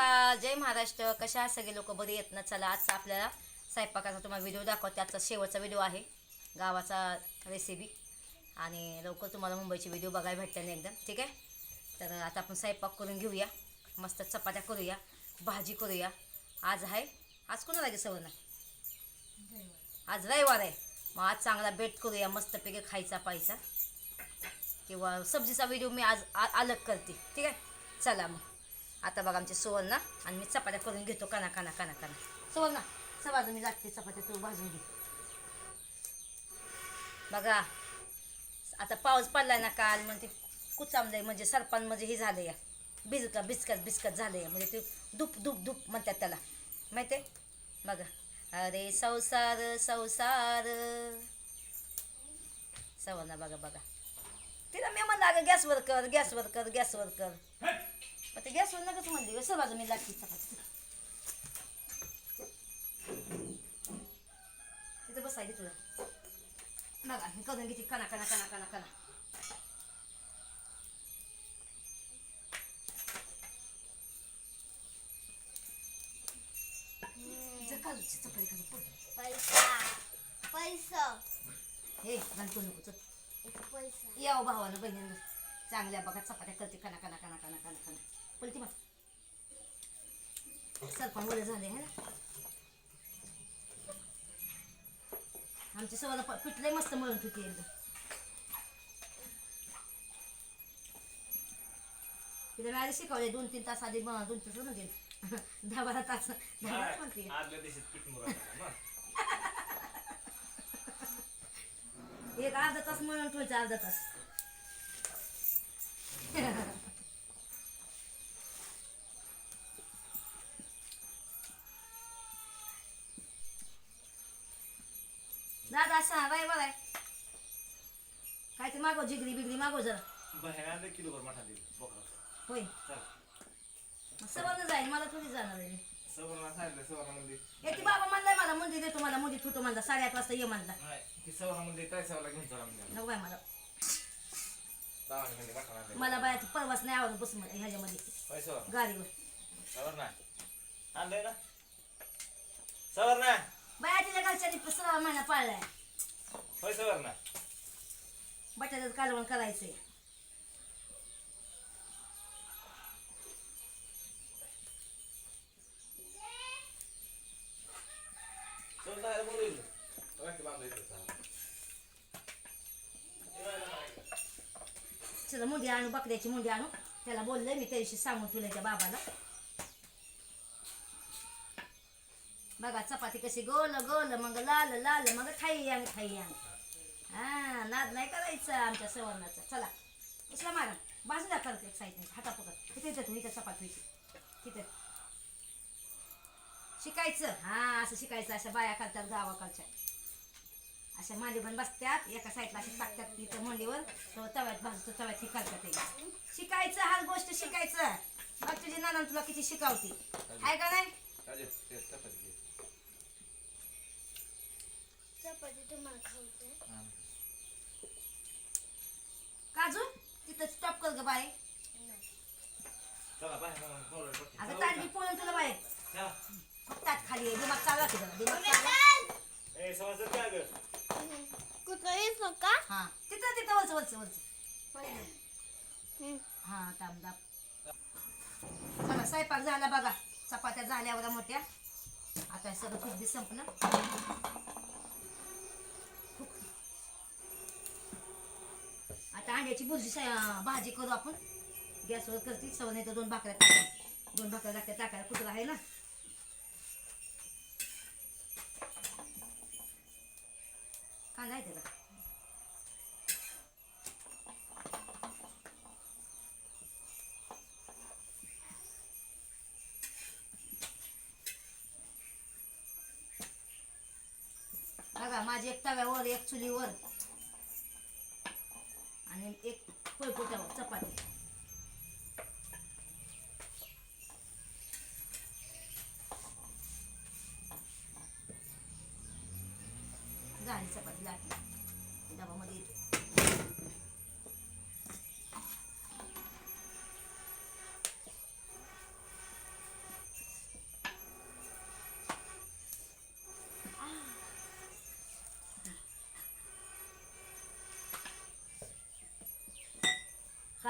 नमस्कार जय महाराष्ट्र. कशा सगळे लोक? बरे येत ना? चला आजचा आपल्याला स्वयंपाकाचा तुम्हाला व्हिडिओ दाखवते. आजचा शेवटचा व्हिडिओ आहे गावाचा रेसिपी आणि लवकर तुम्हाला मुंबईची व्हिडिओ बघायला भेटते नाही एकदम. ठीक आहे? तर आता आपण स्वयंपाक करून घेऊया. मस्त चपात्या करूया भाजी करूया. आज आहे आज कोणाला आहे सवर्ण आज रविवार आहे. मग आज चांगला बेट करूया मस्तपैकी खायचा पायचा किंवा सब्जीचा व्हिडिओ मी आज अलग करते. ठीक आहे? चला मग. आता बघा आमची सुवर्णा आणि मी चपात्या करून घेतो काना काना काना काना ना सवाजून मी जाते चपात्या तू भाजून घे. बघा आता पाऊस पडलाय ना काल म्हणजे ते कुचामलंय म्हणजे सरपण म्हणजे हे झालं या. भिजका बिस्कट बिस्कट झालं या. म्हणजे ते धूप धूप धूप म्हणतात त्याला. माहिती आहे? बघा. अरे संसार संसार. सवना बघा बघा. तिला मी म्हणलं अगं गॅसवर कर गॅसवर कर गॅसवर कर. पण ते गॅसवर नकच म्हणली सर बाजू मी लागते चपाती तिथं बसायली तुला बघा मी करून घेते. कना कना कना जर काजूची चपाती खाली पडली. पैसा पैसा. हे घालतो नको चल. पैसा. याव भावानं बहिणीनं. चांगल्या बघा चपात्या करते. कना कना कना कना कना कना बोलते मग सरपण झाले है ना आमची सवय पिठलंय मस्त मळून ठेवते एकदम तिला मी आधी शिकवले दोन तीन तास आधी दोन तास म्हणते दहा बारा तास दहा बारा म्हणते आदल्या पीठ एक अर्धा तास मळून ठेवायचं अर्धा तास असा बाय बाय. काय ते मागव जिगरी बिगरी मागव जरा. बाहेर आणलं किलोभर मठा दिली बोकरा होय. सर्वांना जाईल मला थोडी जाणार आहे. सवर्णा सांगितलं सवर्णा ए ती बाबा म्हणलाय मला देतो मला म्हणला साडेआठ वाजता ये म्हणला. नाही ती सवर्णा मंदिर काय सवला घेऊन चला म्हणजे नको बाय मला. म्हणजे मला बाय परवाच नाही आवडत बस मला ह्याच्यामध्ये. होय सवर्णा. गाडीवर. सवर्णा. आणलंय ना? सवर्णा. बाया तिच्या घरच्यांनी सहा महिना पाळलाय. होय सवर्णा बटाट्याचं कालवण करायचंय. चला. मुंडी आणू बकऱ्याची मुंडी आणू. त्याला बोललंय मी त्या दिवशी सांगून तुला त्या बाबाला. बघा चपाती कशी गोल गोल मग लाल लाल मग खाई आम्ही खाई आम्ही. हा नाद नाही करायचं आमच्या सवर्णाचा. चला उसला मारा. बाजूला करते एक साईडने हाता पकड. तिथे येतं इथं चपाती व्हायची तिथे शिकायचं. हा असं शिकायचं अशा बाया करतात गावाकडच्या. अशा मांडी पण बसत्यात एका साईडला अशी टाकतात तिथं मांडीवर. तो तव्यात भाजतो तव्यात हे करतात हे. शिकायचं हर गोष्ट शिकायचं. बघ तुझी नाना तुला किती शिकावती? आहे का नाही? ते चपाती तुम्हाला खाऊचे हा. काजू? तिथं स्टॉप कर ग बाय चला बाहेर बघते. अगं चला, ताटगी पोळून तुला बाय चला. फक्त आत खाली आहे दिमाग चालू आहे तुझा. दिमाग चालू ए, गं? कुठं येस नका हा. तिथं तिथं वरच वरच वरच हा ताप दाब चला स्वयंपाक झाला बघा. चपात्या झाल्या एवढ्या मोठ्या. आता हे सगळं बी संपलं? अंड्याची भुर्जी भाजी करू आपण. गॅसवर करते सवय नाही तर दोन भाकऱ्या टाका दोन भाकऱ्या लागतात टाकायला कुठं आहे ना? कांदा आहे त्याला बघा माझी एक तव्यावर एक चुलीवर एक पोळपोट्यावर चपाती झाली चपाती लाटली डबामध्ये येतो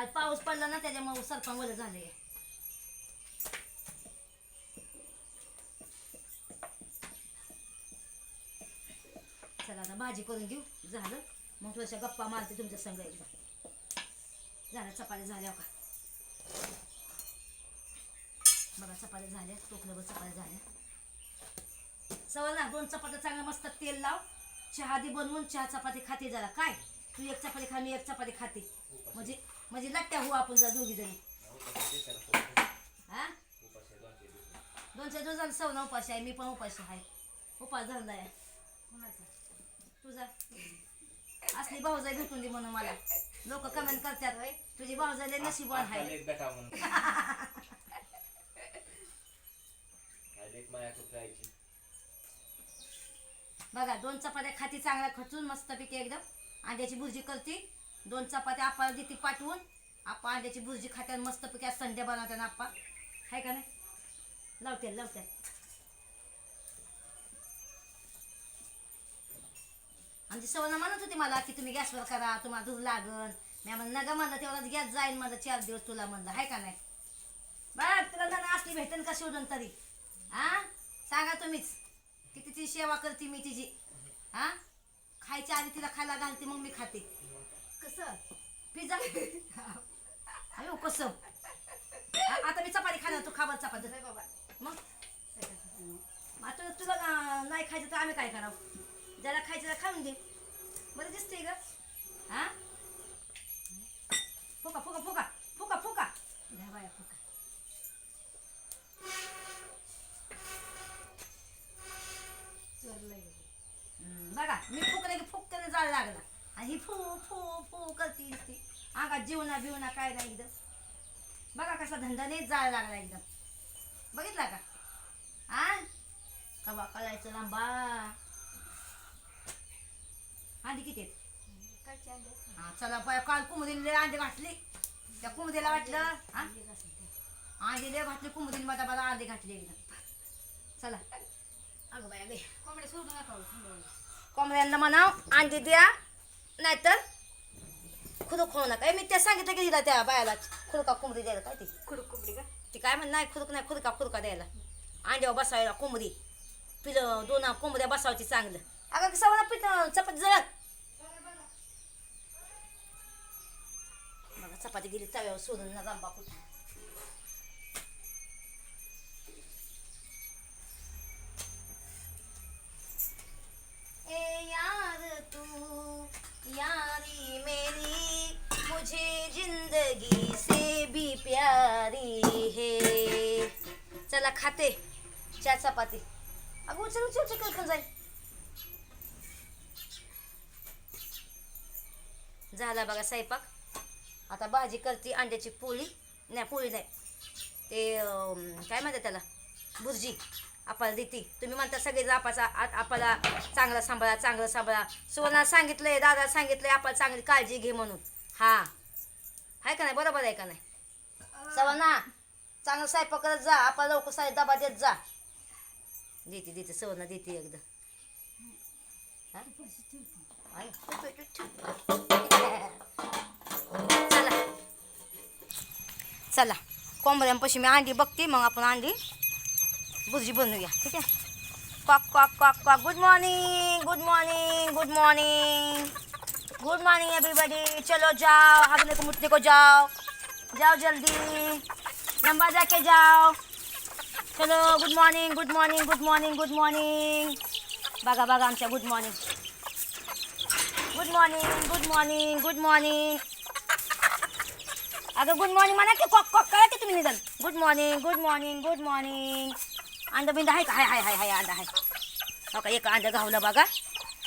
काल पाऊस पडला ना त्याच्यामुळे सरपण वलं झालंय चला आता भाजी करून घेऊ. झालं. मग थोड्याशा गप्पा मारते तुमच्या संग एकदा. झालं चपात्या झाल्या का? बघा चपात्या झाल्या. टोकल्यावर चपात्या झाल्या. सवय ना दोन चपात्या चांगल्या मस्त तेल लाव. चहा आधी बनवून चहा चपाती खाते जरा. काय? तू एक चपाती खा मी एक चपाती खाते. म्हणजे म्हणजे लट्ट्या हो आपण जरा दोघी जणी. हा? दोन चार दिवस झालं सवना उपाशी आहे मी पण उपाशी आहे. उपास धंदा आहे. तुझा? असली भाऊजाई भेटून दे म्हणून मला. लोक कमेंट करतात होय? तुझी भाऊजाई नशीबवान आजकाल आहे. बघा दोन चपात्या खाती चांगल्या खचून मस्तपैकी एकदम अंड्याची भुर्जी करते. दोन चपात्या आपाला देते पाठवून. आप्पा अंड्याची भुर्जी खात्या मस्तपैकी आज संडे बनवते ना आप्पा आहे का नाही? लावते लावते आमची सवना म्हणत होती मला की तुम्ही गॅसवर करा तुम्हाला दूध लागन. मी म्हणलं नका म्हणलं तेवढाच गॅस जाईल माझा चार दिवस तुला म्हणलं. आहे का नाही? बरं तुला जण असली भेटेल का शोधून तरी? हा सांगा तुम्हीच. किती ती सेवा करते मी तिची. हा खायच्या आधी तिला खायला घालते मग मी खाते. कसं? पिझ्झा? अयो कसं? आ- आता मी चपाती खाणार तू खाबर चपाती. बाबा. मग? आता तुला ना- नाही खायचं तर आम्ही काय करावं? ज्याला खायचं त्याला खाऊन दे. बरं दिसते ग. हा? फुका फुका फुका. फुका फुका. द्या बाया फुका. हम्म, बघा मी फुकले की फुकत्याने जाळ लागला आणि ही फू फू फू. नुसती अंगात जीवना बिवना काय नाही एकदम बघा कसा धंदाने जाळ लागला एकदम. बघितला का? आ? कवा कळायचं लांबा. अंडी किती? हा चला बाय काल कुमुदीने अंडे घातली. त्या कुमुदीला वाटलं हा? अंडी लय घातली कुमुदीने माझा मला अंडे घातले एकदम. चला. अगं बाय अगे कोंबडे सोडू नका कोंबड्यांना म्हणाव अंडी द्या नाहीतर खुदू खाऊ नका मी त्या सांगितलं की तिला त्या बायाला खुडका कोंबडी द्यायला काय ती? कुडू कोंबडी का? ती काय म्हण नाही खुदक नाही खुदका खुदका द्यायला. अंड्यावर बसायला कोंबडी. पिलं दोन कोंबड्या बसावची चांगलं. अगं सवना पिठ चपाती जळत. बघा चपाती गेली तव्यावर सोडून ना रंबा कुठं ए यार तू यारी मेरी. मुझे जिंदगी से भी प्यारी है। चला खाते चार चपाती। अगं उचल उचल उचल करत जाईल झाला बघा स्वयंपाक. आता भाजी करते अंड्याची पोळी. नाही पोळी नाही. ते काय म्हणतात त्याला? भुर्जी आपल्याला देते. तुम्ही म्हणता सगळे आपाचा आपल्याला चांगला सांभाळा चांगलं सांभाळा. सुवर्णा सांगितलंय दादा सांगितलंय आपल्याला चांगली काळजी घे म्हणून. हां. आहे का नाही? बरोबर आहे का नाही? सवना चांगलं स्वयंपाक करत जा. आपल्याला लवकर साय डबा देत जा. देते देते. सवना देते एकदा. चला. चला. कोंबड्यांपाशी मी अंडी बघते. मग आपण अंडी भुर्जी बनवूया. ठीक आहे? Quack quack quack quack. Good morning good morning good morning good morning everybody चलो जाओ हाथने को मुटने को जाओ। जाओ जल्दी। लंबा जाके जाओ। चलो good morning good morning good morning good morning बघा बघा आमच्या good morning good morning good morning good morning अगं गुड मॉर्निंग म्हणा की कॉक कॉक करा की तुम्ही निघाल good morning good morning good morning अंडा बिंदा आहे का? हाय हाय हाय हाय अंडा आहे। हो का एक अंडा घावलं बघा।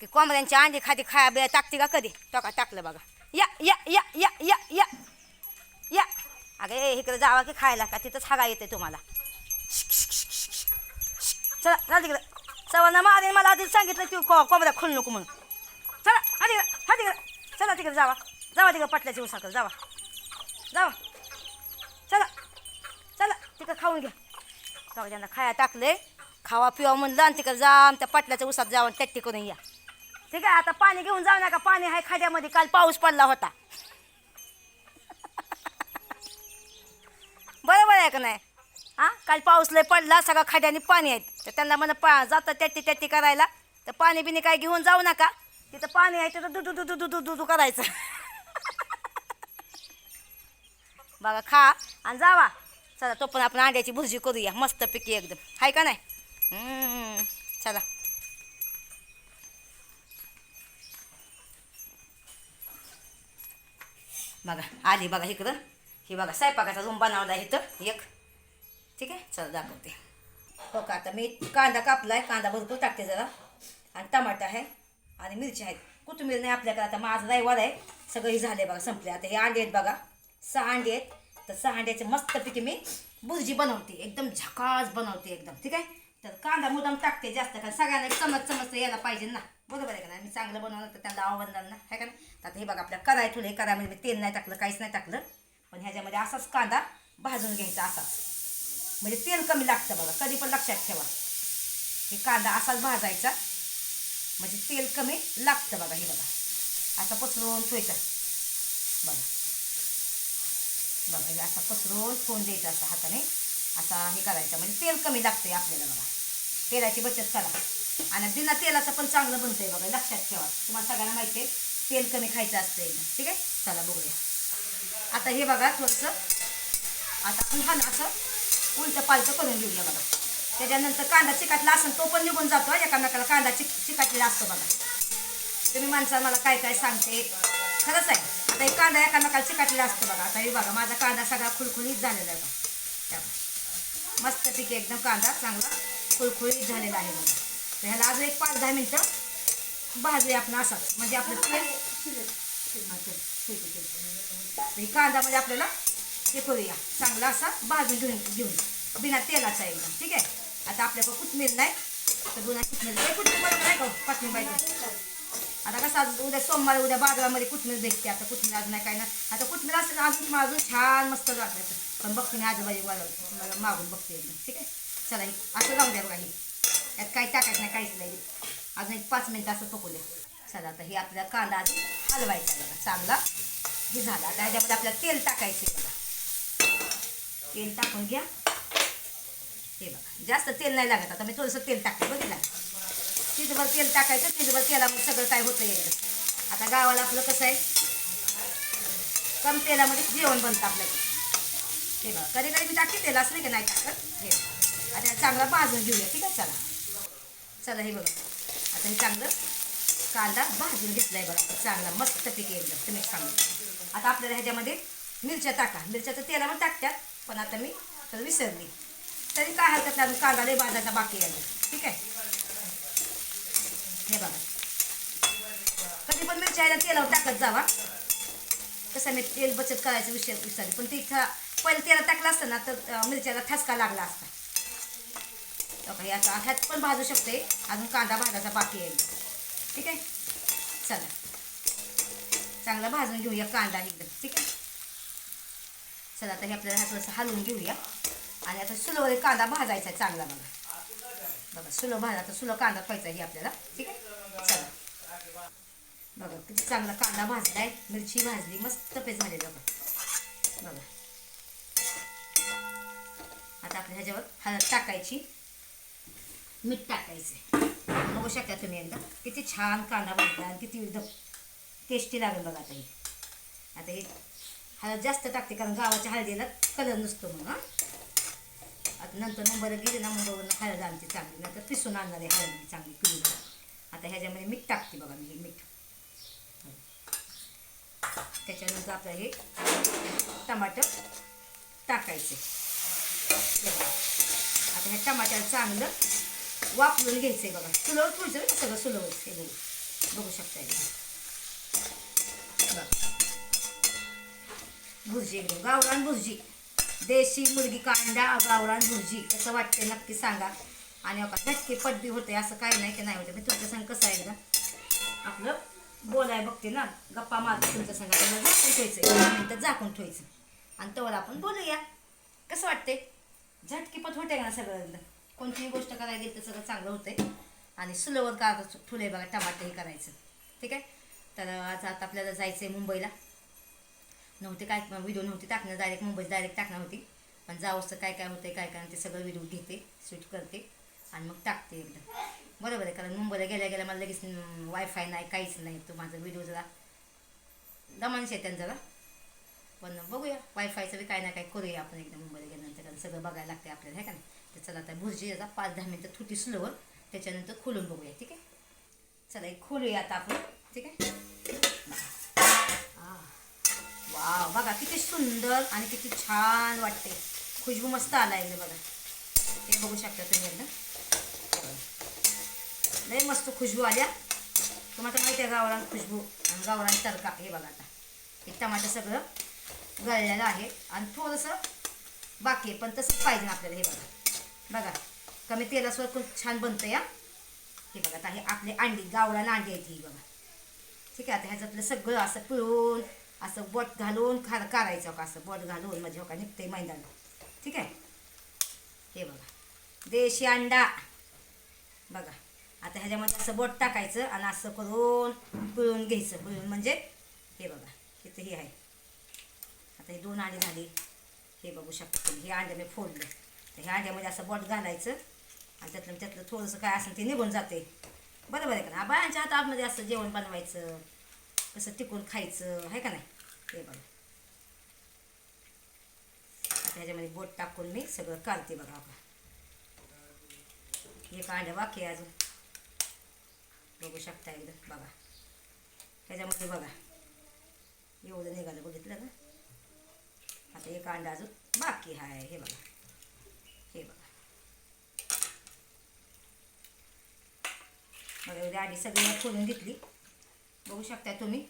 की कोंबड्यांची अंडी खाती खाया बिया टाकते का कधी? टोका टाकलं बघा. या या या या या या. या. अगं ए इकडे जावा की खायला का? तिथंच हागा येते तुम्हाला. चला चला तिकडे. सवाना मारे मला आधी सांगितलं की को कोंबड्या खोल नको म्हणून. चला हा तिकडे हा तिकडे. चला तिकडे जावा. जावा तिकडे पटल्याची उसाकडे जावा. जावा. चला चला तिकडे खाऊन घ्या. टोका त्यांना खाया टाकले खावा पिवा म्हणलं आणि तिकडे जा त्या पाटल्याच्या उसात जाऊन टॅक्टी करून या. ठीक आहे आता पाणी घेऊन जाऊ नका. पाणी आहे खाड्यामध्ये. काल पाऊस पडला होता. बरोबर आहे का नाही? हां? काल पाऊस लय पडला सगळं खाड्याने पाणी आहेत तर त्यांना म्हणा पा जातं त्याटी त्याटी करायला. तर पाणी बिनी काय घेऊन जाऊ नका. तिथं पाणी आहे तिथं दुधू दुधू दुधू दुधू करायचं. बघा खा आणि जावा. चला तो पण आपण अंड्याची भुर्जी करूया. मस्तपैकी एकदम. आहे का नाही? चला. बघा आली बघा इकडं. हे बघा स्वयंपाकाचा रूम बनवला आहे इथं. एक. ठीक आहे? चला दाखवते. हो का? आता मी कांदा कापला आहे कांदा भरपूर टाकते जरा. आणि टमाटा आहे आणि मिरची आहेत. कोथिंबीर नाही आपल्याकडे. आता माझं रविवार आहे. सगळं हे झाले बघा संपले. आता हे अंडे आहेत बघा. सहा अंडे आहेत. तर सहा अंड्याचे मस्तपैकी मी भुर्जी बनवते. एकदम झकास बनवते एकदम. ठीक आहे? तर कांदा मुदाम टाकते जास्त कारण सगळ्यांना चमच चमच यायला पाहिजे ना. बरोबर आहे का नाही? मी चांगलं बनवलं तर त्यांना आवडणार ना? आहे का नाही? तर आता हे बघा आपल्या कराय ठेवले करामध्ये म्हणजे मी तेल नाही टाकलं काहीच नाही टाकलं. पण ह्याच्यामध्ये असाच कांदा भाजून घ्यायचा असाच म्हणजे तेल कमी लागतं बघा कधी पण लक्षात ठेवा. हे कांदा असाच भाजायचा. म्हणजे तेल कमी लागतं बघा हे बघा. असं पसरवून ठेवायचं. बघा. बघा हे असं पसरवून ठेवून द्यायचं असं हाताने. असा हे करायचा. म्हणजे तेल कमी लागतंय आपल्याला बघा. तेलाची बचत करा. आणि बिना तेलाचं पण चांगलं बनतंय बघा लक्षात ठेवा. तुम्हाला सगळ्यांना माहिती आहे तेल कमी खायचं असतं एकदम ठीक आहे? चला बघूया. आता हे बघा थोडंसं आता आपण हा असं उलटं पालटं करून घेऊया बघा. त्याच्यानंतर कांदा चिकाटला असेल तो पण निघून जातो एकामेकाला कांदा चिक चिकाटलेला असतो बघा. तुम्ही माणसाला मला काय काय सांगते खरंच आहे. आता हे कांदा एकामेकाला चिकाटलेला असतो बघा. आता हे बघा माझा कांदा सगळा खुळखुळीत झालेला आहे बघा. त्या मस्तपैकी एकदम कांदा चांगला खुळखुळीत झालेला आहे बघा. तर ह्याला अजून एक पाच दहा मिनटं भाजूया आपण असाच. म्हणजे आपलं तेल. हा, तेल. ठीक आहे, ठीक आहे. तर हे कांदा म्हणजे आपल्याला हे करूया. चांगला असा भाजून घेऊन घेऊन. बिना तेलाचा एकदम ठीक आहे? आता आपल्याकडे कोथमीर नाही. तर गुन्हा कोथमीर हे कोथमीर बरोबर आहे का? कोथमीर पाहिजे आता कसं आज उद्या सोमवार उद्या बाजारामध्ये कोथमीर भेटते. आता कोथमीर अजून नाही काय ना? आता कोथमीर असेल अजून अजून छान मस्त वाटायचं पण बघते मी आजूबाजू मला मागून बघते एकदम ठीक आहे? चला असं जाऊ द्या बघा हे. यात काही टाकायचं नाही काहीच नाही. अजून एक पाच मिनटं असं पकू द्या. चला आता हे आपल्याला कांदा आधी हलवायचा बघा. चांगला हे झाला. आता ह्याच्यामध्ये आपल्याला तेल टाकायचं आहे बघा. तेल टाकून घ्या. हे बघा. जास्त तेल नाही लागत. आता मी थोडंसं तेल टाकते बघितलं तिथभर तेल टाकायचं. तिथभर तेलामध्ये सगळं काय होतं एकदम आता गावाला आपलं कसं आहे? कम तेलामध्ये जेवण बनतं आपल्याकडे. हे बघा. कधी कधी मी टाकते तेल असं नाही का? नाही टाकत. हे बघा. आता चांगला भाजून घेऊया. ठीक आहे? चला. चला हे बघा. आता हे चांगलं कांदा भाजून घेतलाय बघा. चांगला मस्त पीक एकदम. तुम्ही सांगू. आता आपल्याला ह्याच्यामध्ये मिरच्या टाका. मिरच्या तर तेलावर टाकतात पण आता मी तर विसरली. तरी काय हरकत नाही कांदा लई भाजायचा बाकी आहे ठीक आहे? हे बघा. कधी पण मिरच्या ह्याला तेलावर टाकत जावा. कसं मी तेल बचत करायचं विषय विचारली. पण ती पहिले पहिलं तेलात टाकलं असतं ना तर मिरच्याला ठसका लागला असता. बघा याचा आता ह्यात पण भाजू शकते. अजून कांदा भाजायचा बाकी आहे. ठीक आहे? चला. चांगला भाजून घेऊया कांदा एकदम. ठीक आहे? चला आता हे आपल्याला हा थोडंसं हलवून घेऊया. आणि आता सुलोवर कांदा भाजायचा आहे चांगला बघा. बघा सुलो भाजा तर सुलो कांदा पाहिजे आहे आपल्याला. ठीक आहे? चला. बघा किती चांगला कांदा भाजलाय. मिरची भाजली मस्त पे झाली बघा. बघा. आता आपल्या ह्याच्यावर हळद टाकायची. मीठ टाकायचे. बघू शकता तुम्ही एकदा. किती छान कांदा भाजला आणि किती एकदम टेस्टी लागेल बघा आता हे आता हे हळद जास्त टाकते कारण गावाच्या हळदीला कलर नसतो मग हां. आता नंतर मुंबईला गेले ना मुंबईवरून हळद आणते चांगली. नंतर पिसून आणणार आहे हळद चांगली पिळून. आता ह्याच्यामध्ये मीठ टाकते बघा मी हे मीठ. त्याच्यानंतर आपलं हे टमाटर टाकायचे. आता ह्या टमाट्याला चांगलं वापरून घ्यायचं आहे बघा. सुलवत पुढचं ना सगळं सुलवत हे बघू. बघू शकता बघा. भुर्जी घेऊ गावरान भुर्जी. देशी मुलगी कांदा गावरान भुर्जी. कसं वाटते नक्की सांगा. आणि बघा झटके पडबी होते असं काही नाही की नाही होते मी तुमच्या संग कसं आहे एकदा आपलं बोलाय बघते ना. गप्पा मारते तुमच्या संग. झाकून ठेवायचं तर झाकून ठेवायचं. आणि तवर आपण बोलूया. कसं वाटते झटकीपट होते का ना सगळं कोणतीही गोष्ट करायला गेली तर सगळं चांगलं होतंय. आणि सुलवर का फुले बघा टमाटे हे करायचं. ठीक आहे? तर आज आता आपल्याला जायचं आहे मुंबईला. नव्हते काय व्हिडिओ नव्हती टाकणं डायरेक्ट मुंबईत डायरेक्ट टाकणार होती. पण जावंसं काय काय होते काय काय ते सगळं व्हिडिओ घेते शूट करते आणि मग टाकते एकदम बरोबर आहे कारण मुंबईला गेल्या गेल्या मला लगेच वायफाय नाही काहीच नाही. तो माझा व्हिडिओ जरा दमानश आहे त्यांना जरा पण बघूया वायफायचं बी काय ना काय करूया आपण एकदा मुंबईला गेल्यानंतर कारण सगळं बघायला लागते आपल्याला आहे का तर चला आता भुर्जी आता पाच दहा मिनटं थुटी स्लोवर त्याच्यानंतर खोलून बघूया ठीक आहे? चला एक खोलूया आता आपण ठीक आहे? वा बघा किती सुंदर आणि किती छान वाटते खुशबू मस्त आला एकदा बघा. हे बघू शकता तुम्ही एकदा. लय मस्त खुशबू आल्या. तुम्हाला माहिती आहे गावरान खुशबू आणि गावरान तडका हे बघा आता. हे टमाटर सगळं गळलेलं आहे आणि थोडंसं बाकी आहे पण तसंच पाहिजे ना आपल्याला हे बघा. बघा कमी तेलासोबत खूप छान बनतं या हे बघा आता हे आपले अंडी गावरान अंडी आहेत ही बघा. ठीक आहे आता ह्याच्यातलं सगळं असं पिळून असं बोट घालून खा करायचं हो का असं बोट घालून म्हणजे हो का निघते मैदान. ठीक आहे? हे बघा देशी अंडा. बघा आता ह्याच्यामध्ये असं बोट टाकायचं आणि असं करून पिळून घ्यायचं पिळून म्हणजे हे बघा इथं हे आहे. आता हे दोन अंडी झाली. हे बघू शकता तुम्ही हे अंडे मी फोडले. ते अंड्यामध्ये असं बोट घालायचं. आणि त्यातलं त्यातलं थोडंसं काय असेल ते निघून जाते. बरोबर आहे का ना बायांच्या हातामध्ये असं जेवण बनवायचं कसं टिकून खायचं आहे का नाही? हे बघा. आता ह्याच्यामध्ये बोट टाकून मी सगळं काढते बघा आपण. एक अंडा बाकी आहे अजून. बघू शकता एकदम बघा. ह्याच्यामध्ये बघा. एवढं निघालं बघितलं ना आता एक अंडा अजून बाकी आहे हे बघा. हे बघा. बघा एवढी आधी सगळी खोलून घेतली. बघू शकता तुम्ही.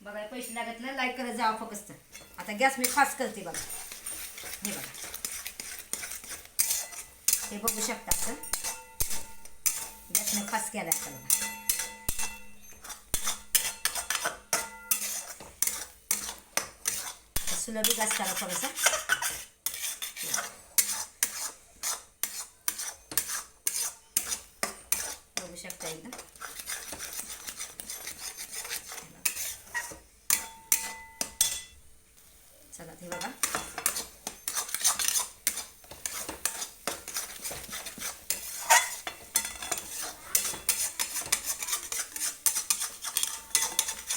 बघा पैसे लागत ना लाईक करत जावं फक्त. आता गॅस मी फास्ट करते बघा. हे बघा. हे बघू शकता असं गॅस मी फास्ट केला आता बघा. सुलभी गॅस करा थोडासा. बघू शकता चला ते बघा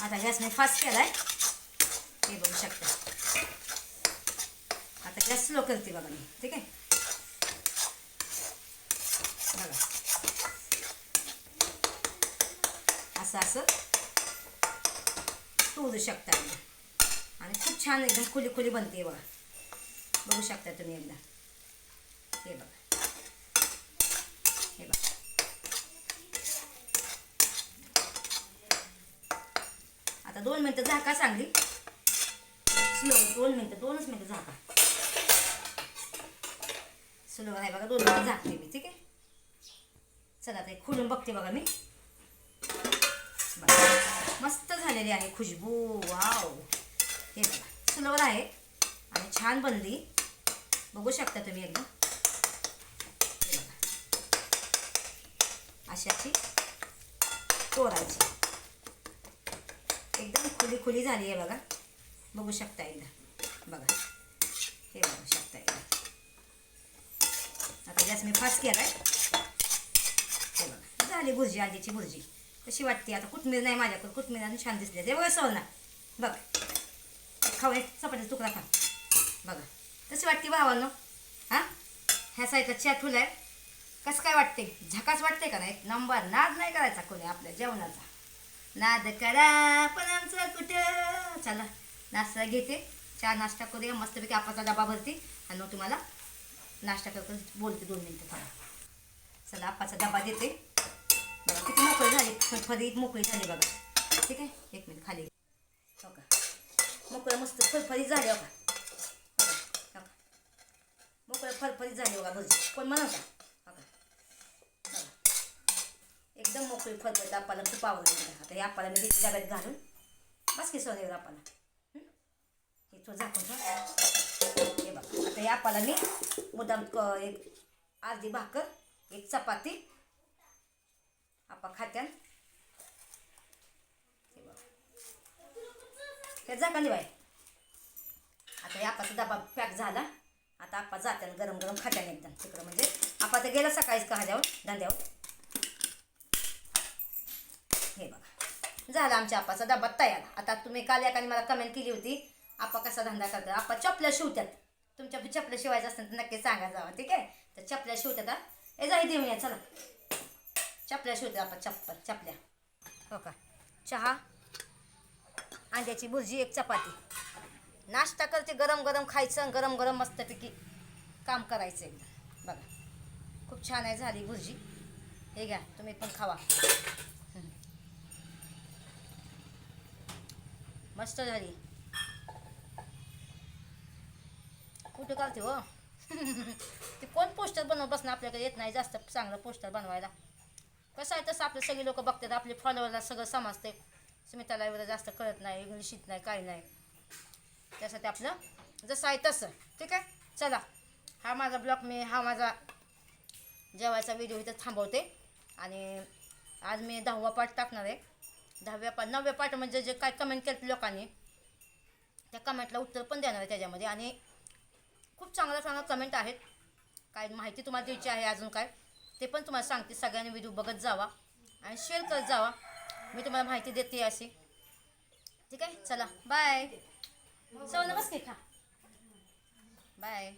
आता गॅस मी फास्ट केलाय हे बघू शकता आता गॅस स्लो करते बघा मी ठीक आहे बघा असं असं तोडू शकता आणि खूप छान एकदम खुली खुली बनते बघा. बघू शकता तुम्ही एकदा. हे बघा. हे बघा. आता दोन मिनटं झाका सांगली. स्लो दोन मिनटं दोनच मिनटं झाका. स्लो आहे बघा दोन मिनटं झाकते मी ठीक आहे? चला आता हे बघते बघा मी. झालेली आहे खुशबू. वाव. हे बघा सुलभ आहे आणि छान बनली. बघू शकता तुम्ही एकदम अशाची बघा. तोरायची एकदम खुली खुली झाली आहे बघा. बघू शकता एकदा. बघा. हे बघू शकता एकदा. आता गॅस मी फास्ट केला आहे हे बघा. झाली भुर्जी आधीची भुर्जी. कशी वाटते? आता कुठमीर नाही माझ्याकडे. कुठमीर अजून छान दिसले ते बघा ना बघ. खाऊ एक चपातीचा तुकडा खा. बघा. कशी वाटते भावानं? हां? ह्या साईडला चहा फुलं आहे कसं काय वाटते? झकास वाटते का नाही? नंबर नाद नाही करायचा कोणी आपल्या जेवणाचा. नाद करा पण आमचं कुठं? चला. नाश्ता घेते. चहा नाश्ता करूया. मस्तपैकी आपाचा डबा भरते. आणि मग तुम्हाला नाश्ता करून बोलते दोन मिनटं थांबा. चला आपाचा डबा देते. बघा किती मोकळी झाली. फळफळीत मोकळी झाली बघा. ठीक आहे? एक मिनिट खाली हो का? मोकळं मस्त फरफरीत झाली हो का? मोकळं फरफरीत झाली बघा भजी. कोण म्हणा हो का? बघा. बघा. एकदम मोकळी फळफळीत आपल्याला खूप आवडली आता हे आपल्याला मी घेतली डब्यात घालून? बस की सोनेवर आपल्याला हे? तो झाकून हे बघा. आता हे आपल्याला मी मुद्दाम एक अर्धी भाकर एक चपाती आपा खात्यान हे जा का झाकण बाय आता हे आपाचा डबा पॅक झाला. आता आपा जात्यान गरम गरम खात्यान एकदम तिकडं म्हणजे आपा तर गेला सकाळीच का ह्याच्यावर धंद्यावर. हे बघा. झाला आमच्या आपाचा डबा तयार. आता तुम्ही काल एकाने मला कमेंट केली होती. आपा कसा धंदा करतात आपा चपल्या शिवतात. तुमच्या चपल्या शिवायचं असेल तर नक्की सांगा जावा. ठीक आहे? तर चपल्या शिवतात हे. ए जाई देऊया चला. चपल्या शिवतात आपण चप्पल चपल्या. हो का? चहा. अंड्याची भुर्जी एक चपाती. नाश्ता करते गरम गरम खायचं गरम गरम मस्तपैकी काम करायचं एकदम बघा. खूप छान आहे झाली भुर्जी. हे घ्या तुम्ही पण खावा. मस्त झाली. कुठं काढते हो? ते कोण पोस्टर बनवत बसणं आपल्याकडे येत नाही जास्त चांगलं पोस्टर बनवायला. कसं आहे तसं आपले सगळे लोक बघतात आपले फॉलोअरला सगळं समजते स्मिताला एवढं जास्त कळत नाही इंग्लिश येत नाही काही नाही. त्यासाठी आपलं जसं आहे तसं. ठीक आहे? चला. हा माझा ब्लॉग मी हा माझा जेवायचा व्हिडिओ इथं थांबवते. आणि आज मी दहावा पाठ टाकणार आहे. दहाव्या पाठ नवव्या पाठ म्हणजे जे काय कमेंट केलं लोकांनी त्या कमेंटला उत्तर पण देणार आहे त्याच्यामध्ये. आणि खूप चांगल्या चांगल्या कमेंट आहेत. काय माहिती तुम्हाला द्यायची आहे अजून काय? ते पण तुम्हाला सांगते सगळ्यांनी व्हिडिओ बघत जावा आणि शेअर करत जावा. मी तुम्हाला माहिती देते अशी. ठीक आहे? चला बाय सव नमस्ते खा बाय